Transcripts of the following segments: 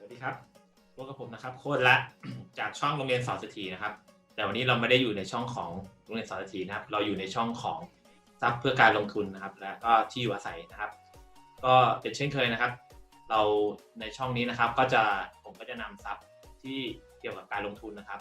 สวัสดีครับพวกกับผมนะครับ โคตรละ จากช่องโรงเรียนสอนสถีนะครับ แต่วันนี้เราไม่ได้อยู่ในช่องของโรงเรียนสอนสถีนะครับ เราอยู่ในช่องของทรัพย์เพื่อการลงทุนนะครับ และก็ที่อยู่อาศัยนะครับ ก็เป็นเช่นเคยนะครับ เราในช่องนี้นะครับก็จะผมก็จะนำทรัพย์ที่เกี่ยวกับการลงทุนนะครับ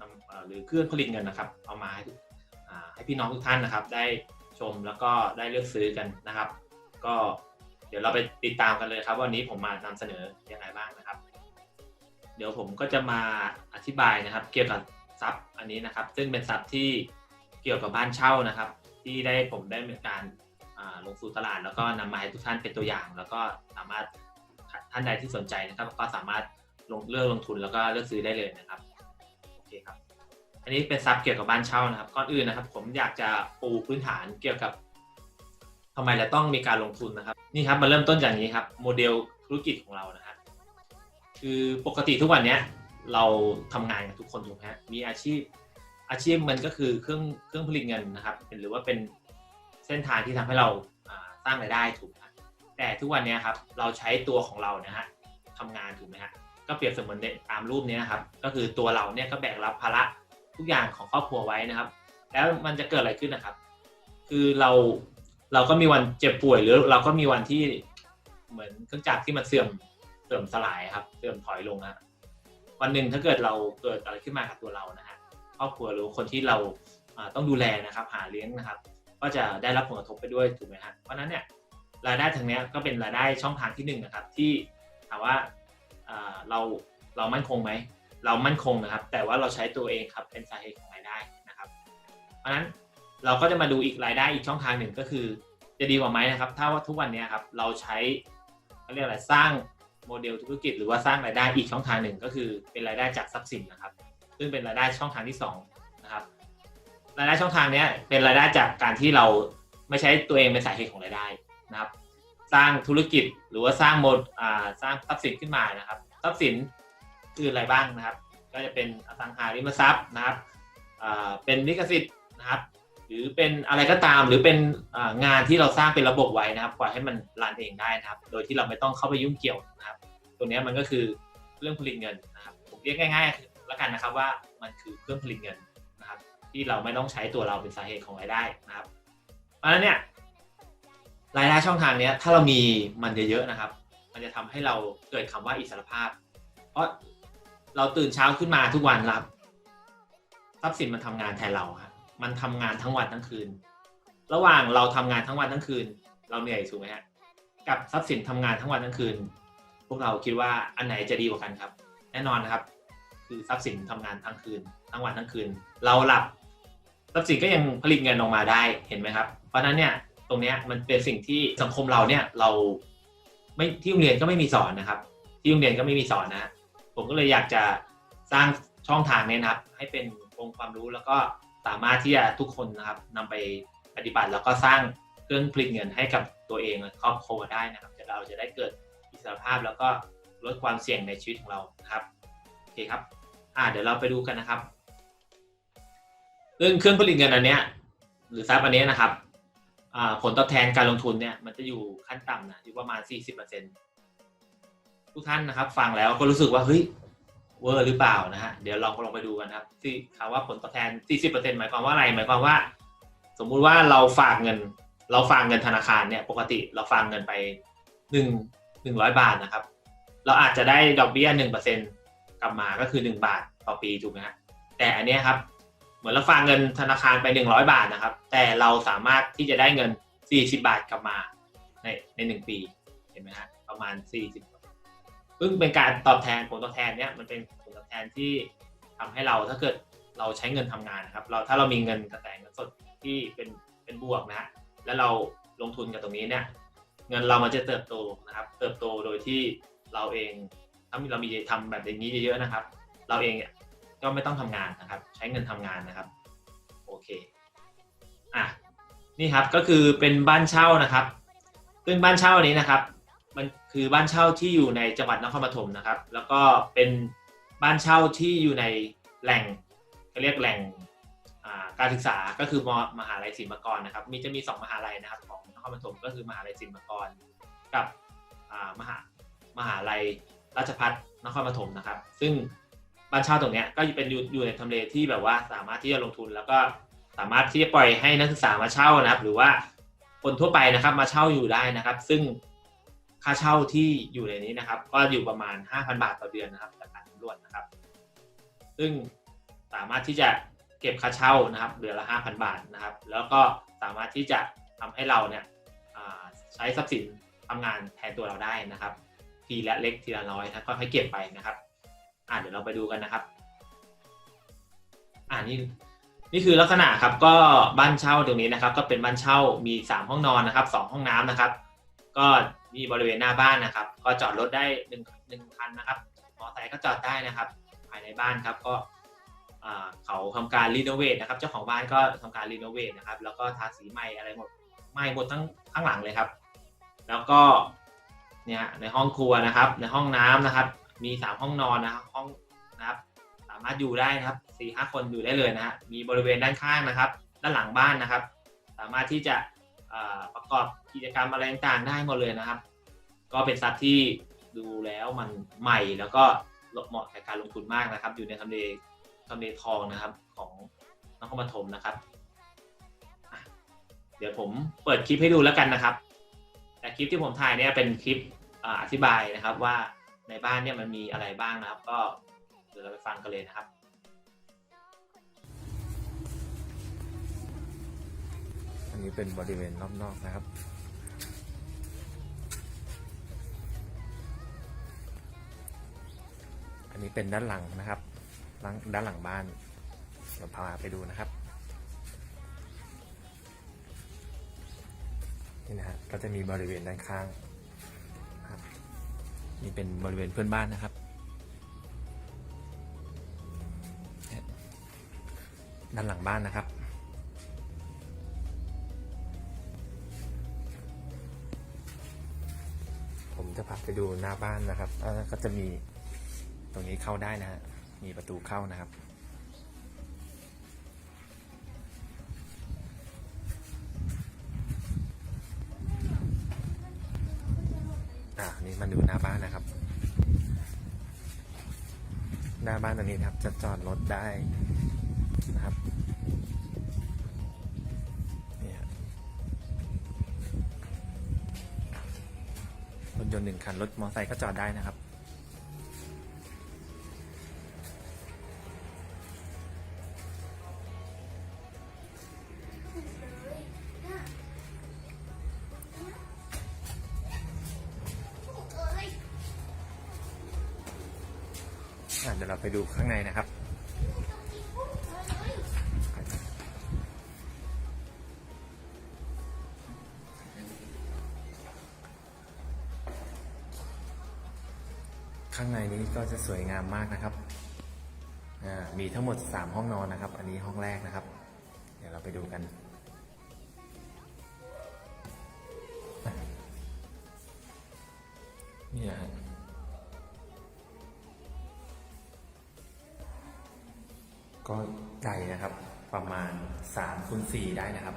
นำหรือเครื่องผลิตเงินนะครับ เอามาให้ทุกอ่าให้พี่น้องทุกท่านนะครับ ได้ชมแล้วก็ได้เลือกซื้อกันนะครับ ก็ เดี๋ยวเราไปติดตามกันเลยครับ วันนี้ผมมานำเสนอยังไงบ้างนะครับ เดี๋ยวผมก็จะมาอธิบายนะครับ เกี่ยวกับทรัพย์อันนี้นะครับ ซึ่งเป็นทรัพย์ที่เกี่ยวกับบ้านเช่านะครับ ที่ได้ผมได้มีการลงสู่ตลาด แล้วก็นำมาให้ทุกท่านเป็นตัวอย่าง แล้วก็สามารถท่านใดที่สนใจนะครับ ก็สามารถลงเลือกลงทุนแล้วก็เลือกซื้อได้เลยนะครับโอเคครับ อันนี้เป็นทรัพย์เกี่ยวกับบ้านเช่านะครับ ก่อนอื่นนะครับ ผมอยากจะปูพื้นฐานเกี่ยวกับ ทำไมเราต้องมีการลงทุนนะครับ นี่ครับมาเริ่มต้นจากนี้ครับ โมเดลธุรกิจของเรานะครับคือปกติทุกวันเนี้ยเราทำงานกันทุกคนถูกไหมฮะมีอาชีพอาชีพมันก็คือเครื่องเครื่องผลิตเงินนะครับเป็นหรือว่าเป็นเส้นทางที่ทำให้เราสร้างรายได้ถูกไหมแต่ทุกวันนี้ครับเราใช้ตัวของเรานะฮะทำงานถูกไหมฮะก็เปรียบเสมือนในตามรูปนี้นะครับ ก็คือตัวเราเนี่ยก็แบกรับภาระทุกอย่างของครอบครัวไว้นะครับ แล้วมันจะเกิดอะไรขึ้นนะครับ คือเรา เราก็มีวันเจ็บป่วยหรือเราก็มีวันที่เหมือนเครื่องจักรที่มันเสื่อมเสื่อมสลายครับ เสื่อมถอยลงนะวันหนึ่งถ้าเกิดเราเกิดอะไรขึ้นมากับตัวเรานะฮะครอบครัวหรือคนที่เราต้องดูแลนะครับ หาเลี้ยงนะครับ ก็จะได้รับผลกระทบไปด้วยถูกไหมฮะเพราะนั้นเนี่ยรายได้ทางนี้ก็เป็นรายได้ช่องทางที่หนึ่งนะครับ ที่ถามว่าอ่าเราเรามั่นคงไหมเรามั่นคงนะครับ แต่ว่าเราใช้ตัวเองครับเป็นสาเหตุของรายได้นะครับ เพราะฉะนั้น เราก็จะมาดูอีกรายได้อีกช่องทางหนึ่งก็คือ จะดีกว่าไหมนะครับ ถ้าว่าทุกวันนี้ครับเราใช้เขาเรียกอะไรสร้างโมเดลธุรกิจหรือว่าสร้างรายได้อีกช่องทางหนึ่งก็คือเป็นรายได้จากทรัพย์สินนะครับ ซึ่งเป็นรายได้ช่องทางที่สองนะครับรายได้ช่องทางนี้เป็นรายได้จากการที่เราไม่ใช้ตัวเองเป็นสาเหตุของรายได้นะครับ สร้างธุรกิจหรือว่าสร้างโมดสร้างทรัพย์สินขึ้นมานะครับ ทรัพย์สินคืออะไรบ้างนะครับ ก็จะเป็นอสังหาริมทรัพย์นะครับเป็นลิขสิทธิ์นะครับ รือเป็นอะไรก็ตามหรือเป็นงานที่เราสร้างเป็นระบบไว้นะครับปล่อยให้มันรันเองได้นะครับ โดยที่เราไม่ต้องเข้าไปยุ่งเกี่ยวนะครับ ตัวนี้มันก็คือเรื่องผลิตเงินนะครับผมเรียกง่ายๆแล้วกันนะครับว่ามันคือเครื่องผลิตเงินนะครับ ที่เราไม่ต้องใช้ตัวเราเป็นสาเหตุของรายได้นะครับเพราะฉะนั้นเนี่ยรายได้ช่องทางนี้ถ้าเรามีมันเยอะๆนะครับ มันจะทำให้เราเกิดคำว่าอิสรภาพ เพราะเราตื่นเช้าขึ้นมาทุกวันครับทรัพย์สินมันทำงานแทนเราครับ มันทำงานทั้งวันทั้งคืน ระหว่างเราทำงานทั้งวันทั้งคืน เราเหนื่อยถูกไหมฮะกับทรัพย์สินทำงานทั้งวันทั้งคืน พวกเราคิดว่าอันไหนจะดีกว่ากันครับ แน่นอนนะครับ คือทรัพย์สินทำงานทั้งคืน ทั้งวันทั้งคืน เราหลับทรัพย์สินก็ยังผลิตเงินออกมาได้เห็นไหมครับ เพราะนั้นเนี่ยตรงเนี้ยมันเป็นสิ่งที่สังคมเราเนี่ยเราไม่ที่โรงเรียนก็ไม่มีสอนนะครับ ที่โรงเรียนก็ไม่มีสอนนะผมก็เลยอยากจะสร้างช่องทางเนี้นะครับ ให้เป็นองค์ความรู้แล้วก็ สามารถที่จะทุกคนนะครับนำไปปฏิบัติแล้วก็สร้างเครื่องผลิตเงินให้กับตัวเองและครอบครัวได้นะครับจะเราจะได้เกิดอิสรภาพแล้วก็ลดความเสี่ยงในชีวิตของเราครับโอเคครับอ่าเดี๋ยวเราไปดูกันนะครับซึ่องเครื่องผลิตเงินอันเนี้ยหรือทรัพย์อันนี้นะครับผลตอบแทนการลงทุนเนี่ยมันจะอยู่ขั้นต่ำนะอยู่ประมาณ 40%ทุกท่านนะครับ ฟังแล้วก็รู้สึกว่าเฮ้ย เวอร์หรือเปล่านะฮะเดี๋ยวลองลองไปดูกันครับ ที่คำว่าผลตอบแทน 40%หมายความว่าอะไร หมายความว่า สมมุติว่าเราฝากเงิน เราฝากเงินธนาคารเนี่ยปกติเราฝากเงินไปหนึ่งหนึ่งร้อยบาทนะครับ เราอาจจะได้ดอกเบี้ยหนึ่งเปอร์เซ็นกลับมาก็คือหนึ่งบาทต่อปีถูกไหมฮะแต่อันนี้ครับเหมือนเราฝากเงินธนาคารไปหนึ่งร้อยบาทนะครับ แต่เราสามารถที่จะได้เงินสี่สิบาทกลับมาในในหนึ่งปีเห็นไหมฮะประมาณสี่สิบซึ่งเป็นการตอบแทนผลตอบแทนเนี้ยมันเป็น ทนที่ทำให้เราถ้าเกิดเราใช้เงินทำงานนะครับ เราถ้าเรามีเงินกระแสเงินสดที่เป็นเป็นบวกนะฮะแล้วเราลงทุนกับตรงนี้เนี่ย เงินเรามันจะเติบโตนะครับ เติบโตโดยที่เราเองถ้าเรามีทำแบบอย่างนี้เยอะๆนะครับ เราเองเนี่ยก็ไม่ต้องทำงานนะครับ ใช้เงินทำงานนะครับโอเคอะนี่ครับก็คือเป็นบ้านเช่านะครับ ซึ่งบ้านเช่านี้นะครับ มันคือบ้านเช่าที่อยู่ในจังหวัดนครปฐมนะครับ แล้วก็เป็น บ้านเช่าที่อยู่ในแหล่งเขาเรียกแหล่งการศึกษาก็คือมมหาลัยศิลปากรนะครับ มีจะมีสองมหาลัยนะครับ ของนครปฐมก็คือมหาลัยศิลปากร กับมหามหาลัยราชพัฒนครปฐมนะครับ ซึ่งบ้านเช่าตรงนี้ก็เป็นอยู่ในทำเลที่แบบว่าสามารถที่จะลงทุน แล้วก็สามารถที่จะปล่อยให้นักศึกษามาเช่านะครับ หรือว่าคนทั่วไปนะครับมาเช่าอยู่ได้นะครับ ซึ่งค่าเช่าที่อยู่ในนี้นะครับ ก็อยู่ประมาณ 5,000 บาทต่อเดือนนะครับำรวจนะครับ ซึ่งสามารถที่จะเก็บค่าเช่านะครับเดือนละ 5,000 บาทนะครับ แล้วก็สามารถที่จะทำให้เราเนี่ยใช้ทรัพย์สินทำงานแทนตัวเราได้นะครับ ทีละเล็กทีละน้อยนะก็ให้เก็บไปนะครับอ่าเดี๋ยวเราไปดูกันนะครับอ่านี่นี่คือลักษณะครับก็บ้านเช่าตรงนี้นะครับ ก็เป็นบ้านเช่ามีสามห้องนอนนะครับสองห้องน้ำนะครับ ก็มีบริเวณหน้าบ้านนะครับ ก็จอดรถได้หนึ่งหนึ่งคันนะครับ ไซค์ก็จอดได้นะครับ ภายในบ้านครับก็เขาทำการรีโนเวทนะครับ เจ้าของบ้านก็ทำการรีโนเวทนะครับ แล้วก็ทาสีใหม่อะไรหมดใหม่หมดทั้งข้างหลังเลยครับ แล้วก็เนี่ยในห้องครัวนะครับ ในห้องน้ำนะครับ มีสามห้องนอนนะครับห้องนะครับ สามารถอยู่ได้นะครับสี่ห้าคนอยู่ได้เลยนะฮะมีบริเวณด้านข้างนะครับ ด้านหลังบ้านนะครับ สามารถที่จะประกอบกิจกรรมอะไรต่างๆได้หมดเลยนะครับ ก็เป็นทรัพย์ที่ดูแล้วมันใหม่แล้วก็ เหมาะกับการลงทุนมากนะครับ อยู่ในทำเลทำเลทองนะครับของนครปฐมนะครับ เดี๋ยวผมเปิดคลิปให้ดูแล้วกันนะครับ แต่คลิปที่ผมถ่ายเนี่ยเป็นคลิปออธิบายนะครับว่าในบ้านเนี่ยมันมีอะไรบ้างนะครับ ก็เดี๋ยวเราไปฟังกันเลยนะครับอันนี้เป็นบริเวณรอบนอกนะครับ อันนี้เป็นด้านหลังนะครับหลังด้านหลังบ้านเดี๋ยวพาไปดูนะครับนี่นะฮะก็จะมีบริเวณด้านข้างนะครับนี่เป็นบริเวณเพื่อนบ้านนะครับ ด้านหลังบ้านนะครับผมจะพาไปดูหน้าบ้านนะครับก็จะมี ตรงนี้เข้าได้นะฮะ มีประตูเข้านะครับ อ่านี่มาดูหน้าบ้านนะครับ หน้าบ้านตรงนี้นะครับ จะจอดรถได้นะครับเนี่ยรถยนต์หนึ่งคัน รถมอเตอร์ไซค์ก็จอดได้นะครับ เดี๋ยวเราไปดูข้างในนะครับข้างในนี้ก็จะสวยงามมากนะครับ มีทั้งหมด 3 ห้องนอนนะครับ อันนี้ห้องแรกนะครับ เดี๋ยวเราไปดูกัน นี่นะ ก็ใหญ่นะครับ ประมาณ3คูณ4ได้นะครับ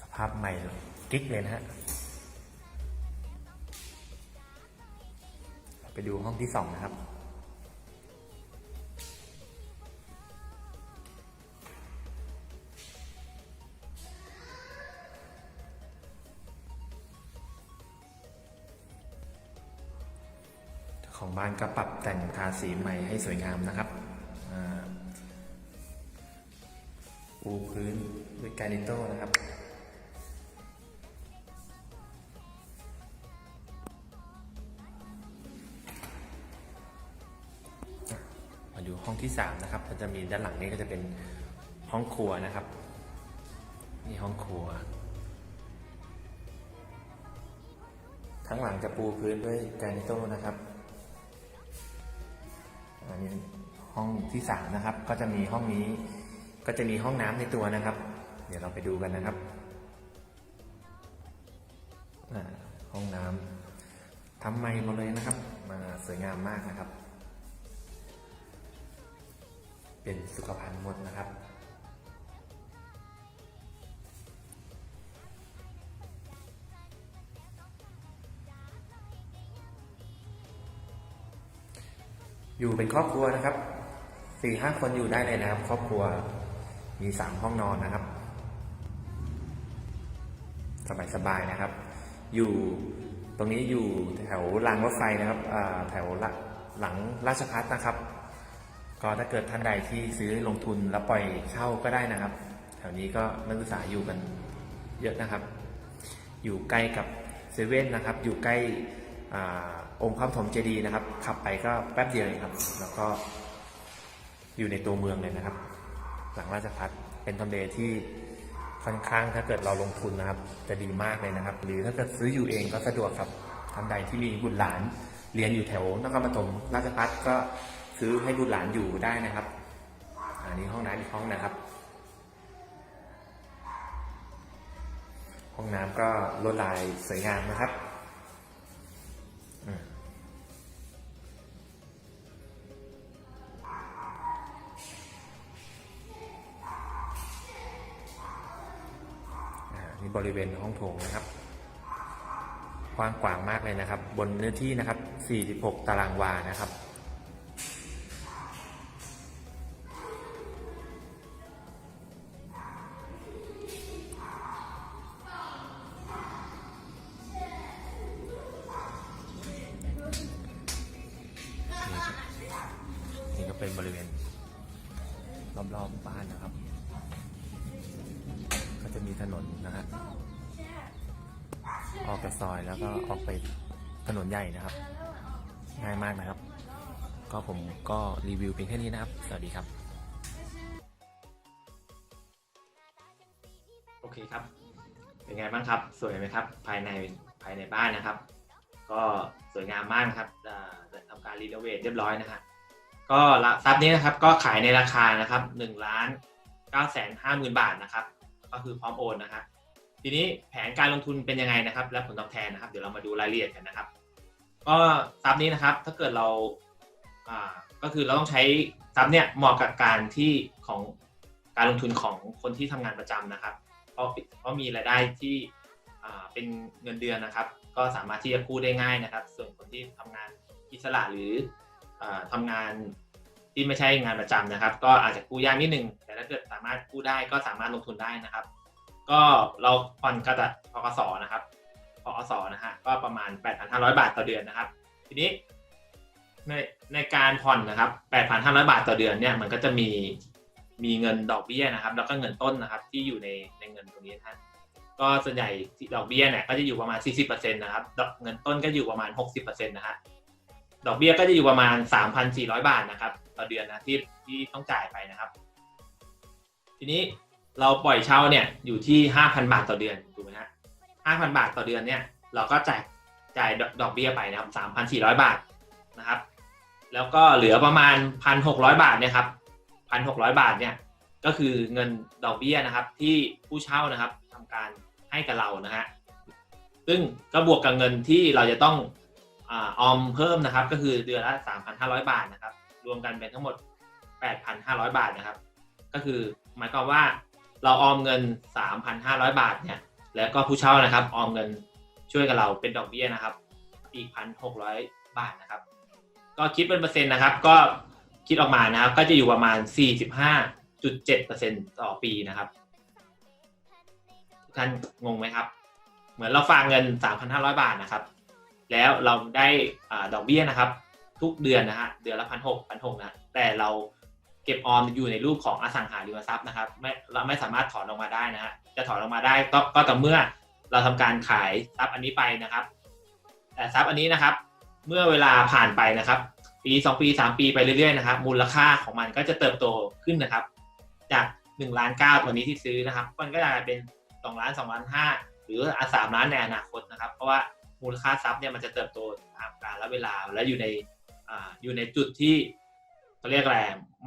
สภาพใหม่กิ๊กเลยนะฮะไปดูห้องที่สองนะครับ ของบ้านก็ปรับแต่งทาสีใหม่ให้สวยงามนะครับปูพื้นด้วยแกรนิโต้นะครับมาดูห้องที่สามนะครับก็จะมีด้านหลังนี้ก็จะเป็นห้องครัวนะครับ นี่ห้องครัว ทั้งหลังจะปูพื้นด้วยแกรนิโต้นะครับ นี้ห้องที่สามนะครับ ก็จะมีห้องนี้ ก็จะมีห้องน้ำในตัวนะครับ เดี๋ยวเราไปดูกันนะครับห้องน้ำทำใหม่หมดเลยนะครับ มาสวยงามมากนะครับ เป็นสุขภัณฑ์หมดนะครับ อยู่เป็นครอบครัวนะครับสี่ห้าคนอยู่ได้เลยนะครับ ครอบครัวมีสามห้องนอนนะครับ สบายๆนะครับ อยู่ตรงนี้อยู่แถวรางรถไฟนะครับแถวละหลังราชพัฒนะครับ ก็ถ้าเกิดท่านใดที่ซื้อลงทุนแล้วปล่อยเช่าก็ได้นะครับ แถวนี้ก็นักศึกษาอยู่กันเยอะนะครับ อยู่ใกล้กับเซเว่นนะครับ อยู่ใกล้ องค์พระปฐมเจดีย์นะครับ ขับไปก็แป๊บเดียวเองครับ แล้วก็อยู่ในตัวเมืองเลยนะครับ หลังราชพัฒเป็นทำเลที่ค่อนข้างถ้าเกิดเราลงทุนนะครับ จะดีมากเลยนะครับ หรือถ้าเกิดซื้ออยู่เองก็สะดวกครับท่านใดที่มีบุตรหลานเรียนอยู่แถวนครปฐมราชพัฒก็ซื้อให้บุตรหลานอยู่ได้นะครับ อันนี้ห้องน้ำอีกห้องนะครับ ห้องน้ำก็ลวดลายสวยงามนะครับ บริเวณห้องโถงนะครับกว้างขวางมากเลยนะครับ บนเนื้อที่นะครับ 46 ตารางวานะครับนี่ก็เป็นบริเวณรอบๆ แล้วก็ออกไปถนนใหญ่นะครับ ง่ายมากนะครับ ก็ผมก็รีวิวเพียงแค่นี้นะครับ สวัสดีครับ โอเคครับ เป็นไงบ้างครับ สวยไหมครับ ภายในภายในบ้านนะครับ ก็สวยงามมากนะครับอ่าทำการรีโนเวทเรียบร้อยนะฮะก็ละทรัพย์นี้นะครับก็ขายในราคานะครับหนึ่งล้านเก้าแสนห้าหมื่นบาทนะครับ ก็คือพร้อมโอนนะฮะ ทีนี้แผนการลงทุนเป็นยังไงนะครับ และผลตอบแทนนะครับ เดี๋ยวเรามาดูรายละเอียดกันนะครับ ก็ทรัพย์นี้นะครับถ้าเกิดเราอ่าก็คือเราต้องใช้ทรัพย์เนี่ยเหมาะกับการที่ของการลงทุนของคนที่ทำงานประจำนะครับ เพราะเพราะมีรายได้ที่อ่าเป็นเงินเดือนนะครับ ก็สามารถที่จะกู้ได้ง่ายนะครับ ส่วนคนที่ทำงานอิสระหรืออาทำงานที่ไม่ใช่งานประจำนะครับ ก็อาจจะกู้ยากนิดนึงแต่ถ้าเกิดสามารถกู้ได้ก็สามารถลงทุนได้นะครับ ก็เราผ่อนกระดาษพกสนะครับพกสนะฮะก็ประมาณ 8,500 บาทต่อเดือนนะครับ ทีนี้ในในการผ่อนนะครับ 8,500 บาทต่อเดือนเนี่ยมันก็จะมีมีเงินดอกเบี้ยนะครับ แล้วก็เงินต้นนะครับที่อยู่ในในเงินตรงนี้นะฮะก็ส่วนใหญ่ดอกเบี้ยเนี่ยก็จะอยู่ประมาณ 40%นะครับดอกเงินต้นก็อยู่ประมาณ 60%นะฮะดอกเบี้ยก็จะอยู่ประมาณ 3,400 บาทนะครับ ต่อเดือนนะที่ที่ต้องจ่ายไปนะครับ ทีนี้ เราปล่อยเช่าเนี่ยอยู่ที่ 5,000 บาทต่อเดือนถูกไหมฮะ5,000 บาทต่อเดือนเนี่ยเราก็จ่ายจ่ายดอกเบี้ยไปนะครับ3,400 บาทนะครับ แล้วก็เหลือประมาณ 1,600 บาทเนี่ยครับ1,600 บาทเนี่ยก็คือเงินดอกเบี้ยนะครับที่ผู้เช่านะครับทำการให้กับเรานะฮะซึ่งก็บวกกับเงินที่เราจะต้องอออมเพิ่มนะครับ ก็คือเดือนละ 3,500 บาทนะครับ รวมกันเป็นทั้งหมด 8,500 บาทนะครับ ก็คือหมายความว่า เราออมเงิน 3,500 บาทเนี่ย แล้วก็ผู้เช่านะครับ ออมเงินช่วยกับเราเป็นดอกเบี้ยนะครับอีก1,600บาทนะครับ ก็คิดเป็นเปอร์เซ็นต์นะครับ ก็คิดออกมานะครับ ก็จะอยู่ประมาณ 45.7%ต่อปีนะครับทุกท่านงงไหมครับ เหมือนเราฝากเงิน 3,500 บาทนะครับ แล้วเราได้อาดอกเบี้ยนะครับ ทุกเดือนนะฮะเดือนละพันหกพันหกนะแต่เรา เก็บออมอยู่ในรูปของอสังหาริมทรัพย์นะครับไม่เราไม่สามารถถอนออกมาได้นะฮะจะถอนออกมาได้ก็ก็ต่อเมื่อเราทำการขายทรัพย์อันนี้ไปนะครับ แต่ทรัพย์อันนี้นะครับ เมื่อเวลาผ่านไปนะครับ ปีสองปีสามปีไปเรื่อยๆนะครับ มูลค่าของมันก็จะเติบโตขึ้นนะครับ จากหนึ่งล้านเก้าตัวนี้ที่ซื้อนะครับ มันก็จะเป็นสองล้านสองล้านห้าหรือสามล้านในอนาคตนะครับ เพราะว่ามูลค่าทรัพย์เนี่ยมันจะเติบโตตามกาลเวลาและอยู่ในอ่าอยู่ในจุดที่ เขาเรียกอะไร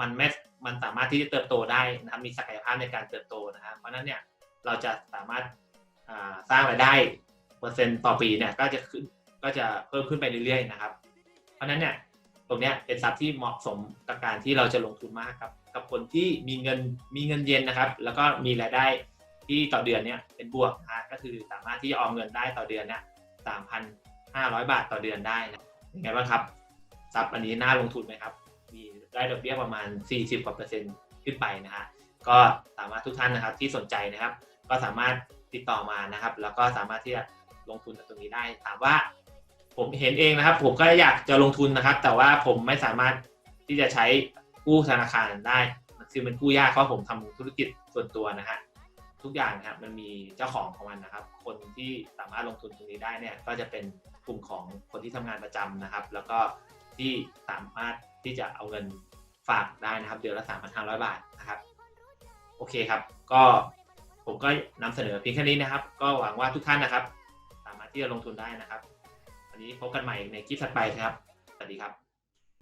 มันไม่มันสามารถที่จะเติบโตได้นะครับมีศักยภาพในการเติบโตนะครับเพราะนั้นเนี่ยเราจะสามารถสร้างรายได้เปอร์เซ็นต์ต่อปีเนี่ยก็จะขึ้นก็จะเพิ่มขึ้นไปเรื่อยๆนะครับ เพราะนั้นเนี่ยตรงเนี้ยเป็นทรัพย์ที่เหมาะสมกับการที่เราจะลงทุนมากครับ กับคนที่มีเงินมีเงินเย็นนะครับ แล้วก็มีรายได้ที่ต่อเดือนเนี่ยเป็นบวกนะก็คือสามารถที่จะออมเงินได้ต่อเดือนเนี่ยสามพันห้าร้อยบาทต่อเดือนได้นะยังไงบ้างครับทรัพย์อันนี้น่าลงทุนไหมครับ ได้ดอกเบี้ยประมาณ 40กว่าเปอร์เซ็นต์ขึ้นไปนะฮะก็สามารถทุกท่านนะครับที่สนใจนะครับ ก็สามารถติดต่อมานะครับ แล้วก็สามารถที่จะลงทุนในตรงนี้ได้ ถามว่าผมเห็นเองนะครับ ผมก็อยากจะลงทุนนะครับ แต่ว่าผมไม่สามารถที่จะใช้กู้ธนาคารได้มันคือมันกู้ยากเพราะผมทำธุรกิจส่วนตัวนะฮะทุกอย่างนะครับมันมีเจ้าของของมันนะครับ คนที่สามารถลงทุนตรงนี้ได้เนี่ยก็จะเป็นกลุ่มของคนที่ทำงานประจำนะครับ แล้วก็ ที่สามารถที่จะเอาเงินฝากได้นะครับ เดือนละ 3,500 บาทนะครับ โอเคครับ ก็ผมก็นำเสนอเพียงแค่นี้นะครับ ก็หวังว่าทุกท่านนะครับ สามารถที่จะลงทุนได้นะครับ วันนี้พบกันใหม่ในคลิปถัดไปครับ สวัสดีครับ